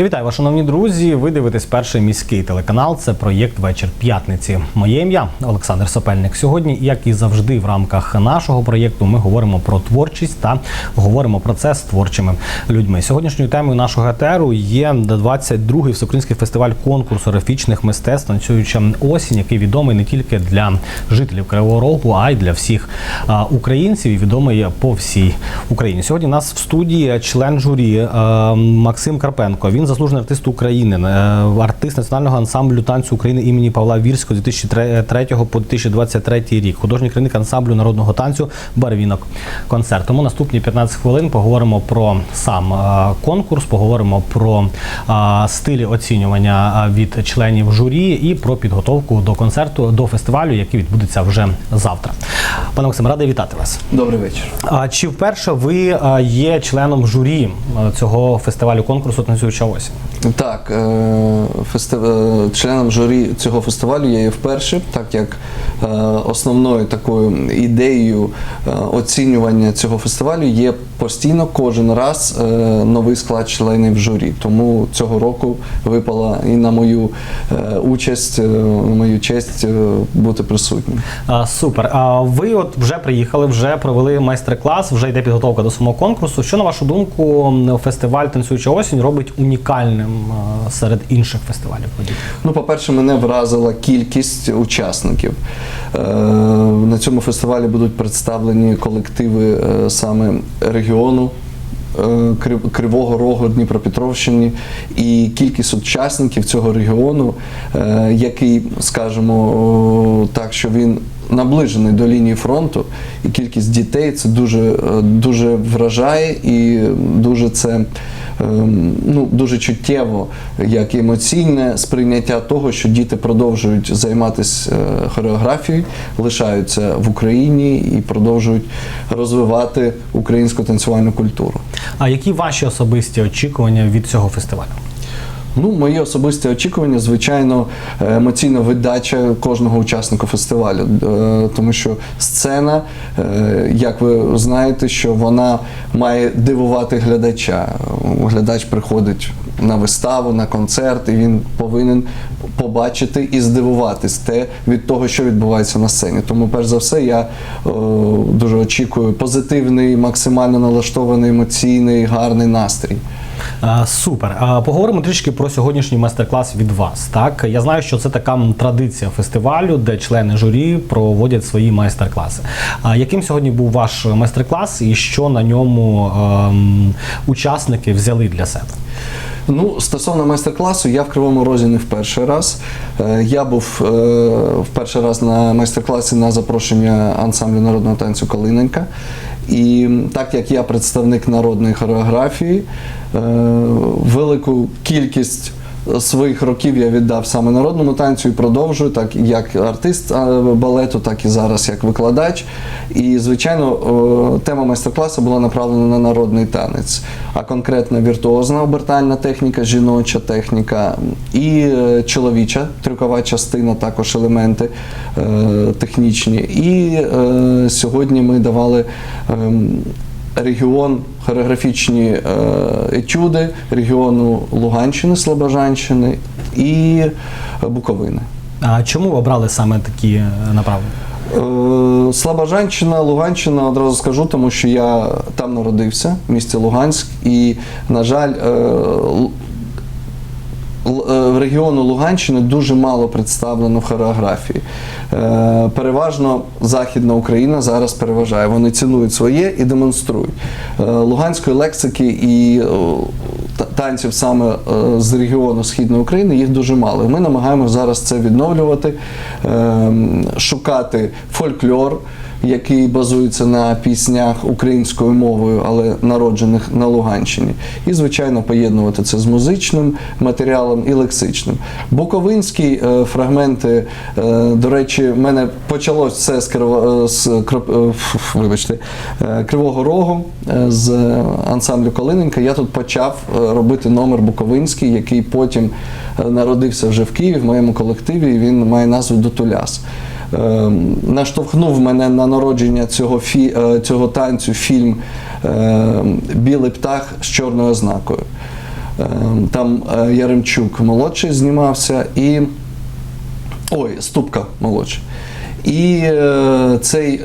Я вітаю вас, шановні друзі. Ви дивитесь перший міський телеканал. Це проєкт Вечір п'ятниці. Моє ім'я Олександр Сапельник. Сьогодні, як і завжди, в рамках нашого проєкту, ми говоримо про творчість та говоримо про це з творчими людьми. Сьогоднішньою темою нашого етеру є 22-й всеукраїнський фестиваль конкурсу графічних мистецтв танцююча осінь, який відомий не тільки для жителів Кривого Рогу, а й для всіх українців і відомий по всій Україні. Сьогодні у нас в студії член журі Максим Карпенко. Він заслужений артист України, е, артист національного ансамблю танцю України імені Павла Вірського з 2003 по 2023 рік. Художній керівник ансамблю народного танцю Барвінок концерт. Тому наступні 15 хвилин поговоримо про сам е, конкурс, поговоримо про е, стилі оцінювання е, від членів журі і про підготовку до концерту до фестивалю, який відбудеться вже завтра. Пане Максим, радий вітати вас. Добрий вечір. А чи вперше ви є членом журі цього фестивалю конкурсу танцююча осінь? Так, е, фестив... е, членом журі цього фестивалю я є вперше, так як е, основною такою ідеєю оцінювання цього фестивалю є постійно кожен раз новий склад членів журі. Тому цього року випала і на мою участь, на мою честь бути присутнім. А, супер. А ви от вже приїхали, вже провели майстер-клас, вже йде підготовка до самого конкурсу. Що на вашу думку фестиваль танцююча осінь робить унікальним а, серед інших фестивалів? Ну, по-перше, мене вразила кількість учасників. Е, На цьому фестивалі будуть представлені колективи е, саме регіону. е, Кривого Рогу Дніпропетровщини і кількість учасників цього регіону, який, скажімо так, що він наближений до лінії фронту, і кількість дітей це дуже, дуже вражає і дуже це ну, дуже чуттєво, як емоційне сприйняття того, що діти продовжують займатися е, хореографією, лишаються в Україні і продовжують розвивати українську танцювальну культуру. А які ваші особисті очікування від цього фестивалю? Ну, мої особисті очікування, звичайно, е, емоційна видача кожного учасника фестивалю, Е, тому що сцена, е, як ви знаєте, що вона має дивувати глядача. Глядач приходить на виставу, на концерт, і він повинен побачити і здивуватись те від того, що відбувається на сцені. Тому, перш за все, я дуже очікую позитивний, максимально налаштований, емоційний, гарний настрій. Супер. Поговоримо трішки про сьогоднішній майстер-клас від вас. Так, я знаю, що це така традиція фестивалю, де члени журі проводять свої майстер-класи. Яким сьогодні був ваш майстер-клас і що на ньому ем, учасники взяли для себе? Ну, стосовно майстер-класу, я в Кривому Розі не в перший раз. Е, Я був е, в перший раз на майстер-класі на запрошення ансамблю народного танцю Калиненька. І так як я представник народної хореографії, е, велику кількість своїх років я віддав саме народному танцю і продовжую, так як артист балету, так і зараз як викладач. І, звичайно, е, тема майстер-класу була направлена на народний танець, а конкретно віртуозна обертальна техніка, жіноча техніка і е, чоловіча трюкова частина, також елементи е, технічні. І сьогодні ми давали. Регіон хореографічні е, етюди регіону Луганщини, Слобожанщини і Буковини. А чому обрали саме такі е, направлення? Слабожанщина, Луганщина, одразу скажу, тому що я там народився, в місті Луганськ, і, на жаль, е, е, регіону Луганщини дуже мало представлено в хореографії. Е, Переважно Західна Україна зараз переважає. Вони цінують своє і демонструють. Е, Луганської лексики і е, танців саме е, з регіону Східної України їх дуже мало. Ми намагаємося зараз це відновлювати, е, шукати фольклор який базується на піснях українською мовою, але народжених на Луганщині. І, звичайно, поєднувати це з музичним матеріалом і лексичним. Буковинські е, фрагменти, е, до речі, в мене почалось все з, Криво, е, з Кроп- е, вибачте, е, Кривого Рогу е, з ансамблю Калиненка. Я тут почав е, робити номер Буковинський, який потім народився вже в Києві в моєму колективі, і він має назву Дотуляс. Е, наштовхнув мене на народження цього, фі, е, цього танцю фільм е, Білий птах з чорною ознакою. Е, Там е, Яремчук молодший знімався і. Ой, Ступка молодший. І е, цей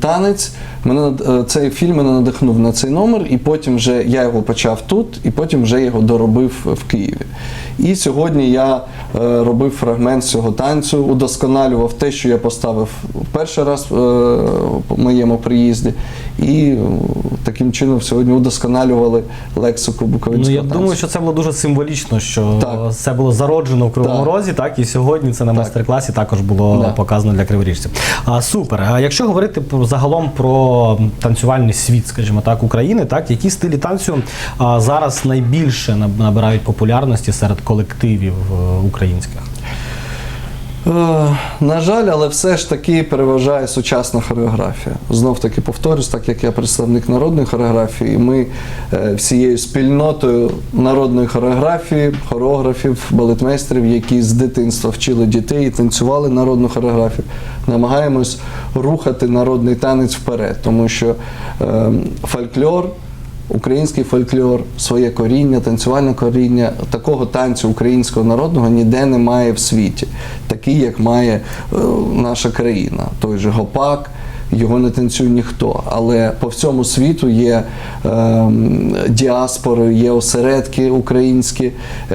танець мене е, цей фільм мене надихнув на цей номер, і потім вже я його почав тут, і потім вже його доробив в Києві. І сьогодні я е, робив фрагмент цього танцю, удосконалював те, що я поставив перший раз е, по моєму приїзді, і е, таким чином сьогодні удосконалювали лексику Ну я танцю. думаю, що це було дуже символічно, що Так. це було зароджено в Кривому Так. Розі, так і сьогодні це на Так. майстер-класі також було Да. показано для криворіжців. А супер. А якщо говорити про загалом про танцювальний світ, скажімо так, України, так які стилі танцю зараз найбільше наб- набирають популярності серед колективів е, українських? Е, На жаль, але все ж таки переважає сучасна хореографія. Знов таки повторюсь, так як я представник народної хореографії, ми е, всією спільнотою народної хореографії, хореографів, балетмейстерів, які з дитинства вчили дітей і танцювали народну хореографію, намагаємось рухати народний танець вперед, тому що е, фольклор. Український фольклор, своє коріння, танцювальне коріння, такого танцю українського народного ніде немає в світі, такий, як має е, наша країна. Той же гопак, його не танцює ніхто. Але по всьому світу є е, діаспори, є осередки українські,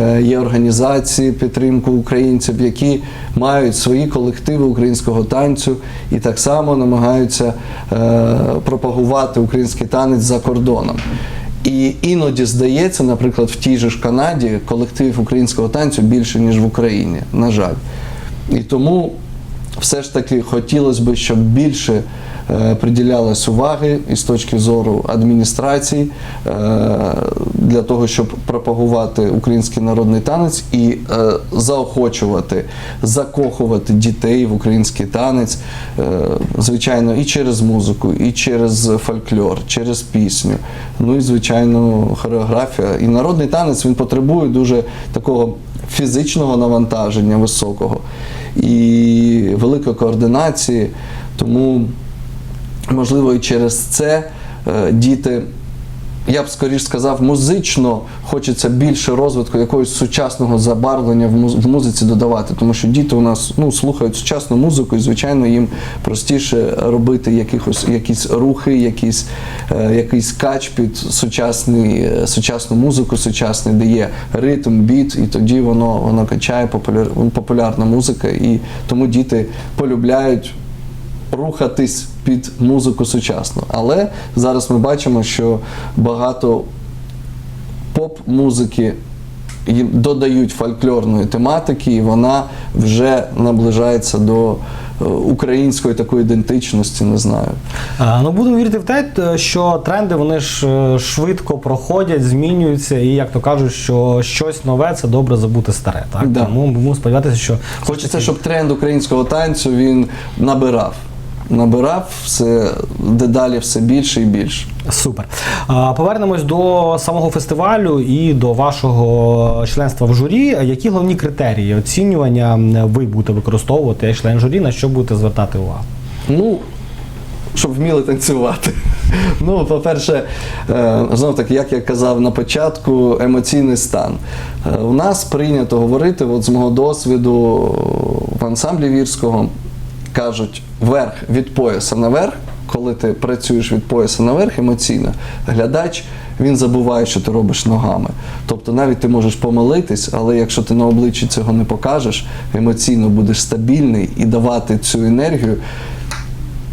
е, є організації підтримку українців, які мають свої колективи українського танцю і так само намагаються е, пропагувати український танець за кордоном. І іноді здається, наприклад, в тій же ж Канаді колективів українського танцю більше, ніж в Україні, на жаль. І тому все ж таки хотілося б, щоб більше е, приділялось уваги із точки зору адміністрації е, для того, щоб пропагувати український народний танець і е, заохочувати, закохувати дітей в український танець, звичайно, і через музику, і через фольклор, через пісню. Ну і звичайно, хореографія. І народний танець він потребує дуже такого фізичного навантаження високого і великої координації. Тому, можливо, і через це е, діти. Я б скоріш сказав, музично хочеться більше розвитку якогось сучасного забарвлення в муз- в музиці додавати, тому що діти у нас ну, слухають сучасну музику, і звичайно їм простіше робити якихось якісь рухи, якісь, е, якийсь кач під сучасний, е, сучасну музику, сучасний, де є ритм, біт, і тоді воно, воно качає популяр, популярна музика, і тому діти полюбляють рухатись під музику сучасну. Але зараз ми бачимо, що багато поп-музики їм додають фольклорної тематики, і вона вже наближається до е, української такої ідентичності, не знаю. Ну будемо вірити в те, що тренди вони ж е, швидко проходять, змінюються, і як то кажуть, що щось нове це добре забути старе. Так Да. тому будемо сподіватися, що Хочеться, щоб тренд українського танцю він набирав. Набирав все дедалі все більше і більше. Супер. Повернемось до самого фестивалю і до вашого членства в журі. Які головні критерії оцінювання ви будете використовувати як член журі, на що будете звертати увагу? Ну, щоб вміли танцювати. Ну, по-перше, знов таки, як я казав на початку, емоційний стан. Е, У нас прийнято говорити, от з мого досвіду в ансамблі вірського кажуть, верх від пояса наверх, коли ти працюєш від пояса наверх емоційно, глядач він забуває, що ти робиш ногами. Тобто навіть ти можеш помилитись, але якщо ти на обличчі цього не покажеш, емоційно будеш стабільний і давати цю енергію,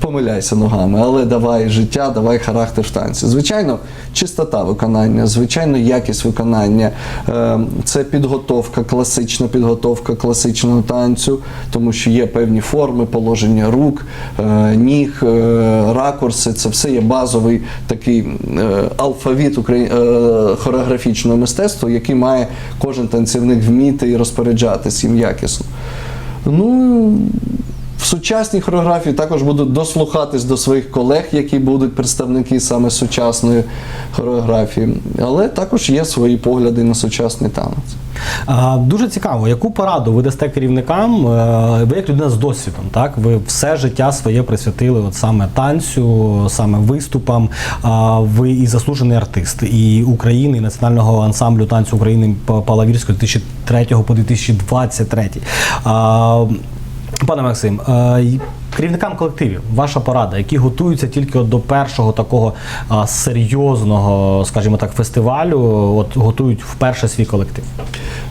помиляйся ногами, але давай життя, давай характер в танці. Звичайно, чистота виконання, звичайно, якість виконання. Е, Це підготовка, класична підготовка класичного танцю, тому що є певні форми, положення рук, е, ніг, е, ракурси. Це все є базовий такий алфавіт хореографічного мистецтва, який має кожен танцівник вміти і розпоряджатись їм якісно. Ну, В сучасній хореографії також буду дослухатись до своїх колег, які будуть представники саме сучасної хореографії, але також є свої погляди на сучасний танець. А, Дуже цікаво, яку пораду ви дасте керівникам? Е, Ви як людина з досвідом, так? Ви все життя своє присвятили от саме танцю, саме виступам. А, Ви і заслужений артист, і України, і національного ансамблю танцю України Палавірського 2003 по 2023. А, Пане Максим, е, керівникам колективів, ваша порада, які готуються тільки от до першого такого серйозного, скажімо так, фестивалю, от готують вперше свій колектив.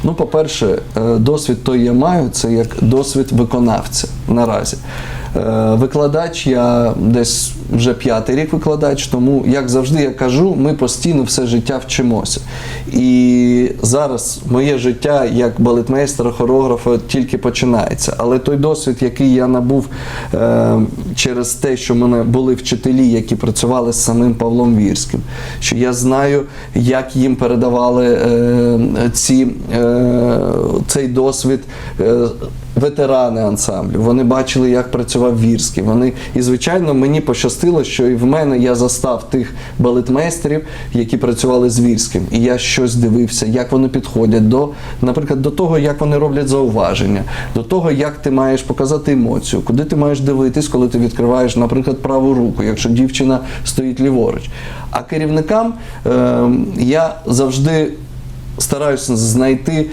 Ну, по-перше, е, досвід той я маю, це як досвід виконавця наразі. Е, Викладач, я десь вже п'ятий рік викладач, тому, як завжди я кажу, ми постійно все життя вчимося. І зараз моє життя як балетмейстера, хореографа тільки починається. Але той досвід, який я набув е, через те, що в мене були вчителі, які працювали з самим Павлом Вірським, що я знаю, як їм передавали е, ці, цей досвід. Ветерани ансамблю, вони бачили, як працював Вірський. Вони і звичайно мені пощастило, що і в мене я застав тих балетмейстерів, які працювали з Вірським. І я щось дивився, як вони підходять до, наприклад, до того, як вони роблять зауваження, до того, як ти маєш показати емоцію, куди ти маєш дивитись, коли ти відкриваєш, наприклад, праву руку, якщо дівчина стоїть ліворуч. А керівникам е, я завжди стараюся знайти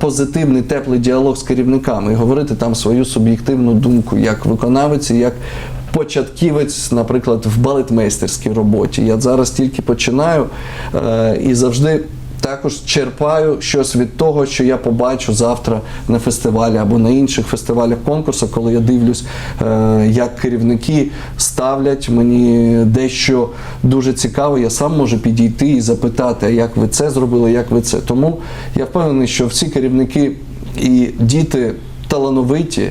позитивний теплий діалог з керівниками і говорити там свою суб'єктивну думку як виконавець, і як початківець, наприклад, в балетмейстерській роботі. Я зараз тільки починаю е, і завжди. Також черпаю щось від того, що я побачу завтра на фестивалі або на інших фестивалях конкурсах, коли я дивлюсь, е, як керівники ставлять мені дещо дуже цікаве. Я сам можу підійти і запитати, а як ви це зробили, як ви це. Тому я впевнений, що всі керівники і діти талановиті,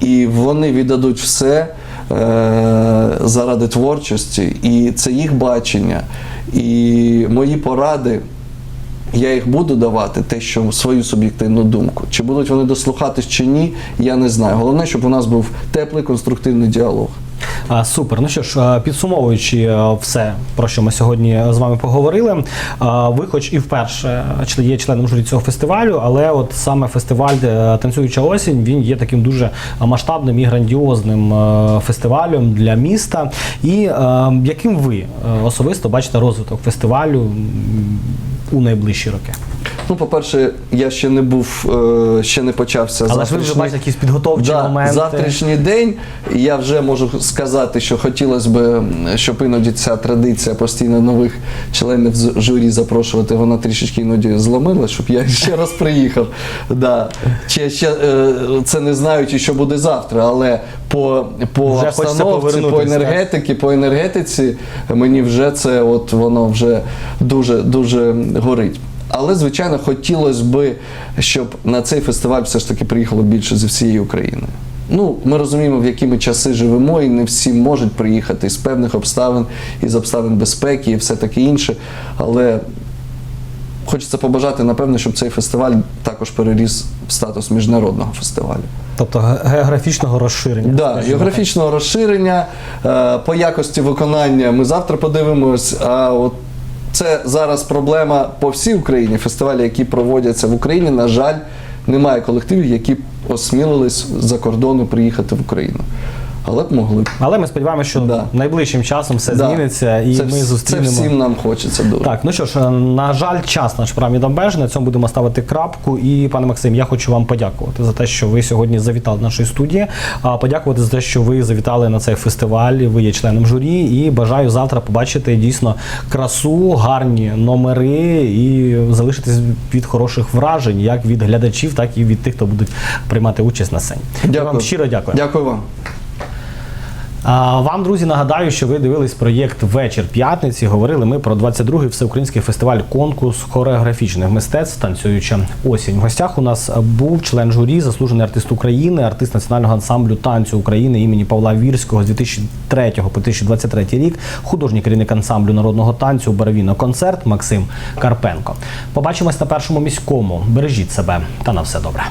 і вони віддадуть все е, заради творчості, і це їх бачення, і мої поради. Я їх буду давати, те, що свою суб'єктивну думку. Чи будуть вони дослухатись чи ні, я не знаю. Головне, щоб у нас був теплий конструктивний діалог. Супер. Ну що ж, підсумовуючи е, все, про що ми сьогодні з вами поговорили. Ви, хоч і вперше є членом журі цього фестивалю, але от саме фестиваль е, Танцююча осінь він є таким дуже масштабним і грандіозним е, фестивалем для міста. І е, яким ви е, особисто бачите розвиток фестивалю у найближчі роки? Ну, по-перше, я ще не був, е, ще не почався Але ж ви вже бачите якісь підготовчі Да, моменти. завтрашній день. Я вже можу сказати, що хотілося б, щоб іноді ця традиція постійно нових членів журі запрошувати, вона трішечки іноді зломила, щоб я ще раз приїхав. Да. Ще, ще, е, це не знаючи, що буде завтра, але по, по Вже обстановці, по енергетики, по енергетиці мені вже це от воно вже дуже дуже горить. Але, звичайно, хотілося б, щоб на цей фестиваль все ж таки приїхало більше зі всієї України. Ну, ми розуміємо, в які ми часи живемо, і не всі можуть приїхати з певних обставин, із обставин безпеки і все таке інше. Але хочеться побажати, напевно, щоб цей фестиваль також переріс в статус міжнародного фестивалю. Тобто географічного розширення. Да, скажімо географічного розширення е, по якості виконання ми завтра подивимось. А от це зараз проблема по всій Україні. Фестивалі, які проводяться в Україні, на жаль, немає колективів, які осмілились за кордону приїхати в Україну. Але б могли. Але ми сподіваємося, що Да. найближчим часом все Да. зміниться і це, ми вс- зустрінемо. Це всім нам хочеться дуже. Так, ну що ж, на жаль, час наш програмі обмежений. На цьому будемо ставити крапку. І пане Максим, я хочу вам подякувати за те, що ви сьогодні завітали до нашої студії. А подякувати за те, що ви завітали на цей фестиваль. Ви є членом журі. І бажаю завтра побачити дійсно красу, гарні номери і залишитись від хороших вражень, як від глядачів, так і від тих, хто будуть приймати участь на сцені. Я вам щиро дякую. Дякую вам. Вам, друзі, нагадаю, що ви дивились проєкт Вечір п'ятниці. Говорили ми про 22-й всеукраїнський фестиваль конкурс хореографічних мистецтв танцююча осінь. В гостях у нас був член журі, заслужений артист України, артист національного ансамблю танцю України імені Павла Вірського з 2003 по 2023 рік, художній керівник ансамблю народного танцю Барвіно концерт Максим Карпенко. Побачимось на першому міському. Бережіть себе та на все добре.